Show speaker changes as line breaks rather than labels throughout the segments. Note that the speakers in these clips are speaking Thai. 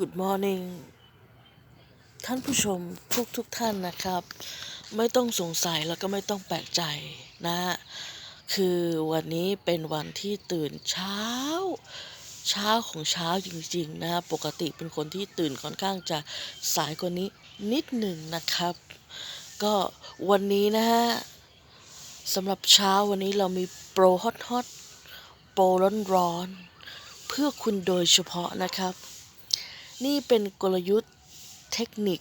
Good morning ท่านผู้ชมทุกทุกท่านนะครับ ไม่ต้องสงสัยแล้วก็ไม่ต้องแปลกใจนะฮะคือวันนี้เป็นวันที่ตื่นเช้า เช้าของเช้าจริงๆนะฮะปกติเป็นคนที่ตื่นค่อนข้างจะสายกว่านี้นิดหนึ่งนะครับ ก็วันนี้นะฮะสำหรับเช้าวันนี้เรามีโปรฮอตฮอตโปรร้อนร้อนๆเพื่อคุณโดยเฉพาะนะครับ นี่เป็นกลยุทธ์เทคนิค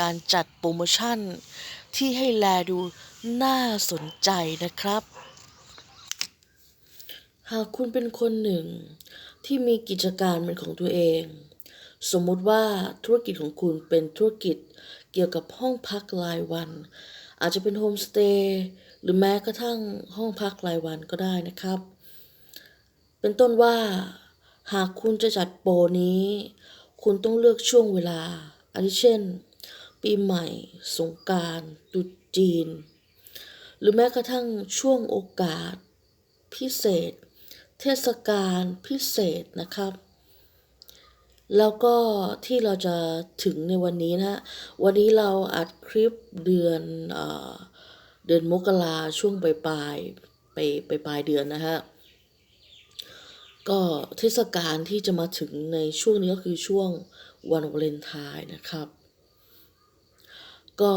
การจัดโปรโมชั่น ที่ให้แลดูน่าสนใจนะครับ หากคุณเป็นคนหนึ่ง ที่มีกิจการเป็นของตัวเอง สมมุติว่าธุรกิจของคุณเป็นธุรกิจเกี่ยวกับห้องพักรายวัน อาจจะเป็นโฮมสเตย์หรือแม้กระทั่งห้องพักรายวันก็ได้นะครับ เป็นต้นว่า หากคุณจะจัดโปรนี้ คุณต้องเลือกช่วงเวลา อาทิเช่น ปีใหม่ สงการตรุษจีน หรือแม้กระทั่งช่วงโอกาส พิเศษ เทศกาลพิเศษนะครับ แล้วก็ที่เราจะถึงในวันนี้นะฮะวันนี้เราอัดคลิปเดือนเอเดือนมกราช่วงปลายปลายไปไปปลายเดือนนะฮะ ก็เทศกาลที่จะมาถึงในช่วงนี้ก็คือช่วงวันวาเลนไทน์นะครับ ก็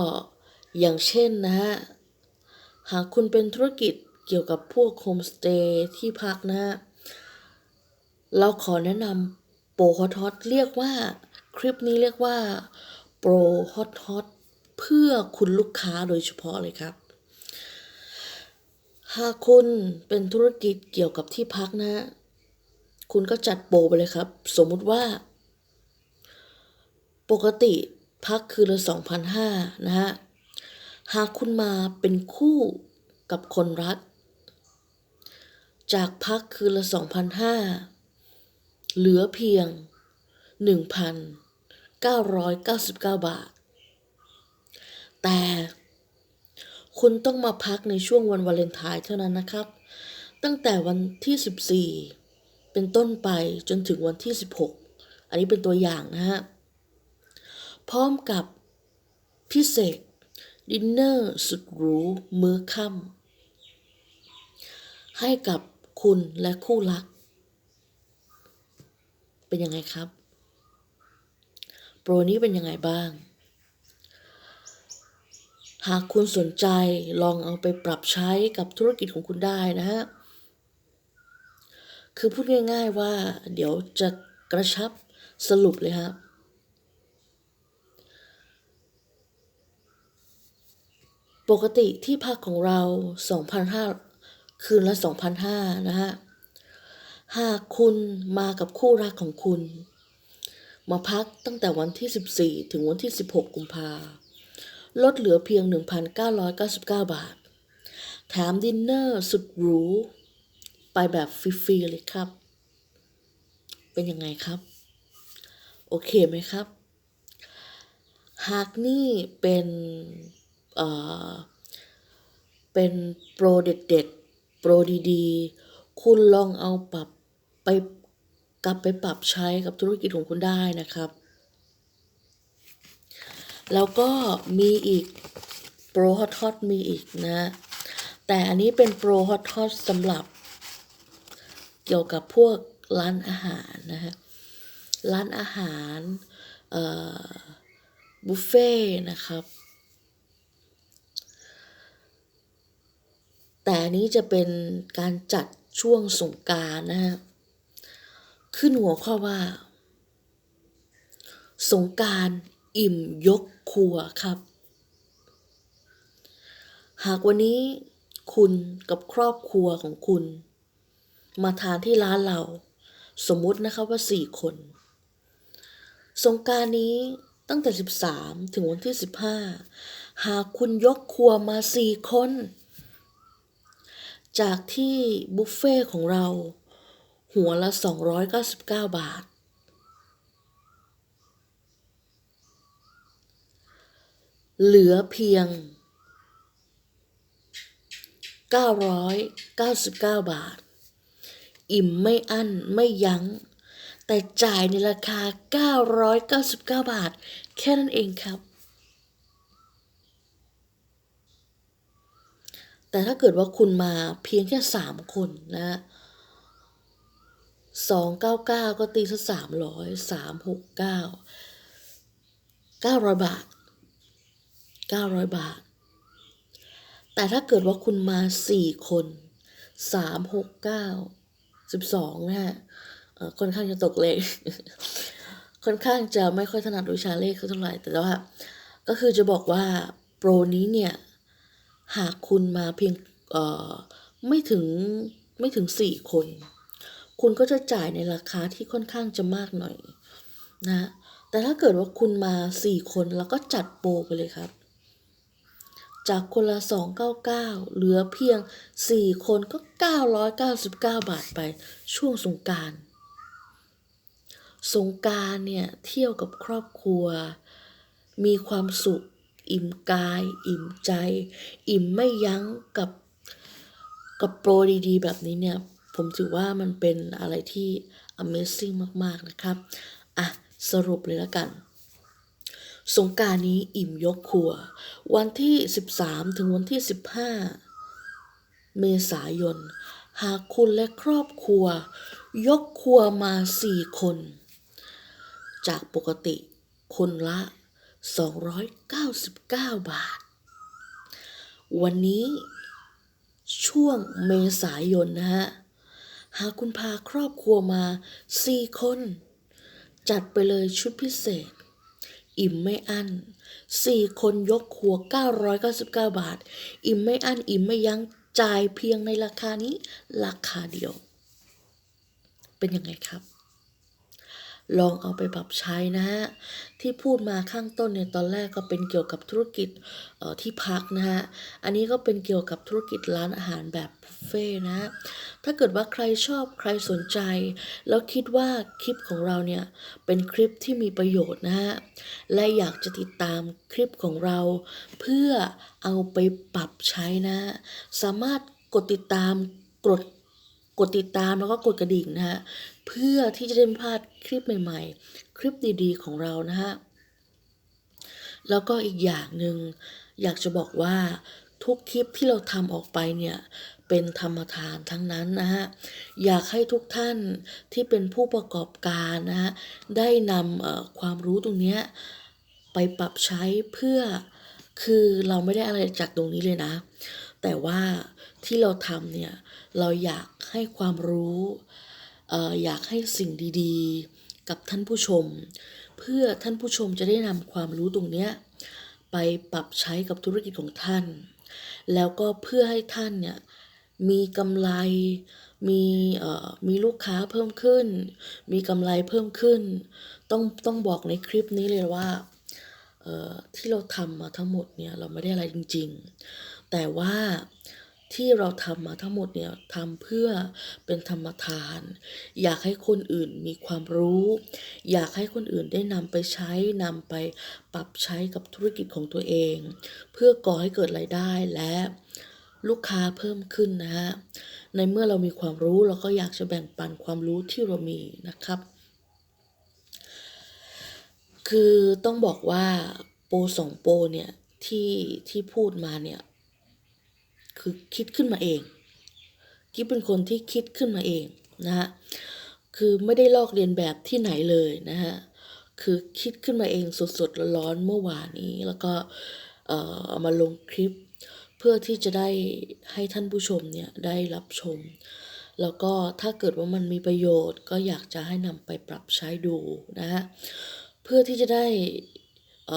อย่างเช่นนะฮะ หากคุณเป็นธุรกิจเกี่ยวกับพวกโฮมสเตย์ที่พักนะฮะ เราขอแนะนำโปรฮอตฮอตเรียกว่า คลิปนี้เรียกว่า โปรฮอตฮอตเพื่อคุณลูกค้าโดยเฉพาะเลยครับ หากคุณเป็นธุรกิจเกี่ยวกับที่พักนะฮะ คุณก็จัดโปรไปเลยครับ สมมุติว่า ปกติพักคือละสองพันห้านะฮะ หากคุณมาเป็นคู่กับคนรัก จากพักคือละสองพันห้าเหลือเพียงหนึ่งพันเก้าร้อยเก้าสิบเก้าบาท แต่คุณต้องมาพักในช่วงวันวาเลนไทน์เท่านั้นนะครับ ตั้งแต่วันที่ 14 เป็นต้นไปจนถึงวันที่ 16 อันนี้เป็นตัวอย่างนะฮะ พร้อมกับพิเศษ ดินเนอร์สุดหรูมื้อค่ำให้กับคุณและคู่รัก เป็นยังไงครับ โปรนี้เป็นยังไงบ้าง หากคุณสนใจลองเอาไปปรับใช้กับธุรกิจของคุณได้นะฮะ คือพูดง่ายๆว่า เดี๋ยวจะกระชับสรุปเลยครับ ปกติที่พักของเรา 2,500 คืนละ 2,500 นะฮะ หากคุณมากับคู่รักของคุณ มาพักตั้งแต่วันที่ 14 ถึงวันที่ 16 กุมภาลดเหลือเพียง 1,999 บาท แถมดินเนอร์สุดหรู ไปแบบฟรีๆเลยครับ เป็นยังไงครับ โอเคไหมครับ หากนี่เป็นเอ่อเป็นโปรเด็ดๆ โปรดีๆ คุณลองเอาปรับไปกลับไปปรับใช้กับธุรกิจของคุณได้นะครับ แล้วก็มีอีกโปรฮอตฮอตมีอีกนะ แต่อันนี้เป็นโปรฮอตฮอตสำหรับ เกี่ยวกับพวกร้านอาหารนะฮะร้านอาหารบุฟเฟ่ต์นะครับ แต่นี้จะเป็นการจัดช่วงสงการนะฮะขึ้นหัวข้อว่า สงการอิ่มยกครัวครับ หากวันนี้คุณกับครอบครัวของคุณ มาทานที่ร้านเรา สมมุตินะคะว่าสี่คน สงการนี้ตั้งแต่ 13 ถึงวันที่ 15 หากคุณยกครัวมาสี่คน จากที่บุฟเฟ่ของเรา หัวละ 299 บาท เหลือเพียง 999 บาท อิ่มไม่อั้นไม่ยัง้ง แต่จ่ายในราคา 999 บาท แค่นั้นเองครับ แต่ถ้าเกิดว่าคุณมาเพียงแค่สามคนนะสองเก้าเก้าก็ตีสักสามร้อยสามหกเก้าเก้าร้อยบาทเก้าร้อยบาท แต่ถ้าเกิดว่าคุณมาสี่คนสามหกเก้า สิบสองนะฮะเอ่อค่อนข้างจะตกเลข ค่อนข้างจะไม่ค่อยถนัดวิชาเลขเท่าไหร่ แต่ว่า ก็คือจะบอกว่าโปรนี้เนี่ย หากคุณมาเพียงไม่ถึงไม่ถึงสี่คน คุณก็จะจ่ายในราคาที่ค่อนข้างจะมากหน่อยนะ แต่ถ้าเกิดว่าคุณมาสี่คนแล้วก็จัดโปรไปเลยครับ จากคนละ 299 เหลือเพียง 4 คนก็ 999 บาทไปช่วงสงการ สงการเนี่ย เที่ยวกับครอบครัว มีความสุข อิ่มกาย อิ่มใจ อิ่มไม่ยั้งกับกับโปรดี ๆ แบบนี้เนี่ย ผมถือว่ามันเป็นอะไรที่ Amazing มาก ๆ นะครับ อะ สรุปเลยแล้วกัน สงการนี้อิ่มยกครัว วันที่ 13 ถึงวันที่ 15 เมษายน หากคุณและครอบครัว ยกครัวมา 4 คน จากปกติคนละ 299 บาท วันนี้ช่วงเมษายนนะฮะ หากคุณพาครอบครัวมา 4 คน จัดไปเลยชุดพิเศษ อิ่มไม่อั้นสี่คนยกครัว 999 บาท อิ่มไม่อั้นอิ่มไม่ยั้งจ่ายเพียงในราคานี้ ราคาเดียว เป็นยังไงครับ ลองเอาไปปรับใช้นะฮะที่พูดมาข้างต้นเนี่ยตอนแรกก็เป็นเกี่ยวกับธุรกิจออที่พักนะฮะอันนี้ก็เป็นเกี่ยวกับธุรกิจร้านอาหารแบบบุฟเฟ่นะถ้าเกิดว่าใครชอบใครสนใจ แล้วคิดว่าคลิปของเราเนี่ยเป็นคลิปที่มีประโยชน์นะฮะและอยากจะติดตามคลิปของเรา เพื่อเอาไปปรับใช้นะ สามารถกดติดตามกด กดติดตามแล้วก็กดกระดิ่งนะฮะเพื่อที่จะได้ไม่พลาดคลิปใหม่ๆ คลิปดีๆ ของเรานะฮะแล้วก็อีกอย่างหนึ่งอยากจะบอกว่าทุกคลิปที่เราทำออกไปเนี่ยเป็นธรรมทานทั้งนั้นนะฮะอยากให้ทุกท่านที่เป็นผู้ประกอบการนะฮะได้นำความรู้ตรงเนี้ยไปปรับใช้เพื่อคือเราไม่ได้อะไรจากตรงนี้เลยนะ แต่ว่าที่เราทำเนี่ย เราอยากให้ความรู้ออยากให้สิ่งดีๆ กับท่านผู้ชม เพื่อท่านผู้ชมจะได้นำความรู้ตรงเนี้ยไปปรับใช้กับธุรกิจของท่าน แล้วก็เพื่อให้ท่านเนี่ยมีกำไรมีมีลูกค้าเพิ่มขึ้น มีกำไรเพิ่มขึ้น ต้องต้องบอกในคลิปนี้เลยว่าที่เราทำมาทั้งหมดเนี่ยเราไม่ได้อะไรจริง ๆ แต่ว่าที่เราทำมาทั้งหมดเนี่ยทำเพื่อเป็นธรรมทาน อยากให้คนอื่นมีความรู้ อยากให้คนอื่นได้นำไปใช้นำไปปรับใช้กับธุรกิจของตัวเอง เพื่อก่อให้เกิดรายได้และลูกค้าเพิ่มขึ้นนะฮะในเมื่อเรามีความรู้เราก็อยากจะแบ่งปันความรู้ที่เรามีนะครับ คือต้องบอกว่าโปรสองโปรเนี่ยที่ที่พูดมาเนี่ย คือคิดขึ้นมาเองกิ๊บเป็นคนที่คิดขึ้นมาเองนะฮะคือไม่ได้ลอกเรียนแบบที่ไหนเลยนะฮะคือคิดขึ้นมาเองสดๆร้อนๆเมื่อวานนี้ แล้วก็เอามาลงคลิป เพื่อที่จะได้ให้ท่านผู้ชมเนี่ยได้รับชม แล้วก็ถ้าเกิดว่ามันมีประโยชน์ ก็อยากจะให้นำไปปรับใช้ดูนะฮะเพื่อที่จะได้เ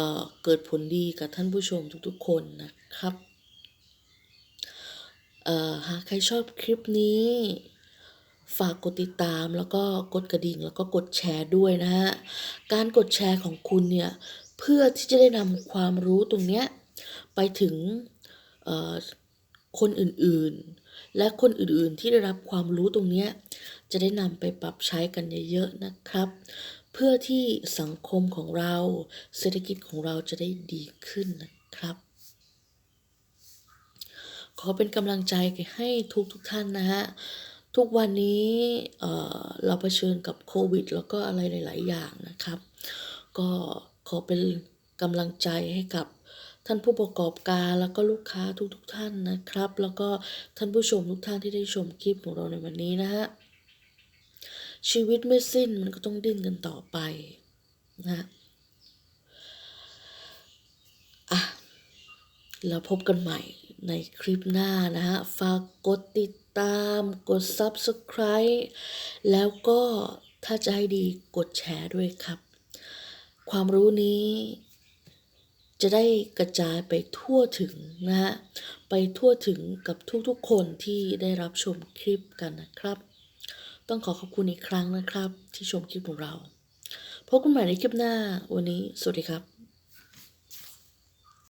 เกิดผลดีกับท่านผู้ชมทุกๆคนนะครับ หากใครชอบคลิปนี้ ฝากกดติดตามแล้วก็กดกระดิ่งแล้วก็กดแชร์ด้วยนะฮะ การกดแชร์ของคุณเนี่ยเพื่อที่จะได้นำความรู้ตรงเนี้ยไปถึงเอ่อคนอื่นๆ และคนอื่นๆที่ได้รับความรู้ตรงเนี้ยจะได้นำไปปรับใช้กันเยอะๆนะครับ เพื่อที่สังคมของเราเศรษฐกิจของเราจะได้ดีขึ้นนะครับ ขอเป็นกำลังใจให้ทุกทุกท่านนะฮะ ทุกวันนี้เเราเผชิญกับโควิด แล้วก็อะไรหลาย ๆ อย่างนะครับ ก็ขอเป็นกำลังใจให้กับท่านผู้ประกอบการแล้วก็ลูกค้าทุกๆท่านนะครับ แล้วก็ท่านผู้ชมทุกท่านที่ได้ชมคลิปของเราในวันนี้นะฮะชีวิตไม่สิ้นมันก็ต้องดิ้นกันต่อไปนะอะแล้วพบกันใหม่ ในคลิปหน้านะฮะ ฝากกดติดตาม กด Subscribe แล้วก็ถ้าจะให้ดีกดแชร์ด้วยครับ ความรู้นี้จะได้กระจายไปทั่วถึงนะฮะ ไปทั่วถึงกับทุกๆคนที่ได้รับชมคลิปกันนะครับ ต้องขอขอบคุณอีกครั้งนะครับ ที่ชมคลิปของเรา พบกันใหม่ในคลิปหน้าวันนี้ สวัสดีครับ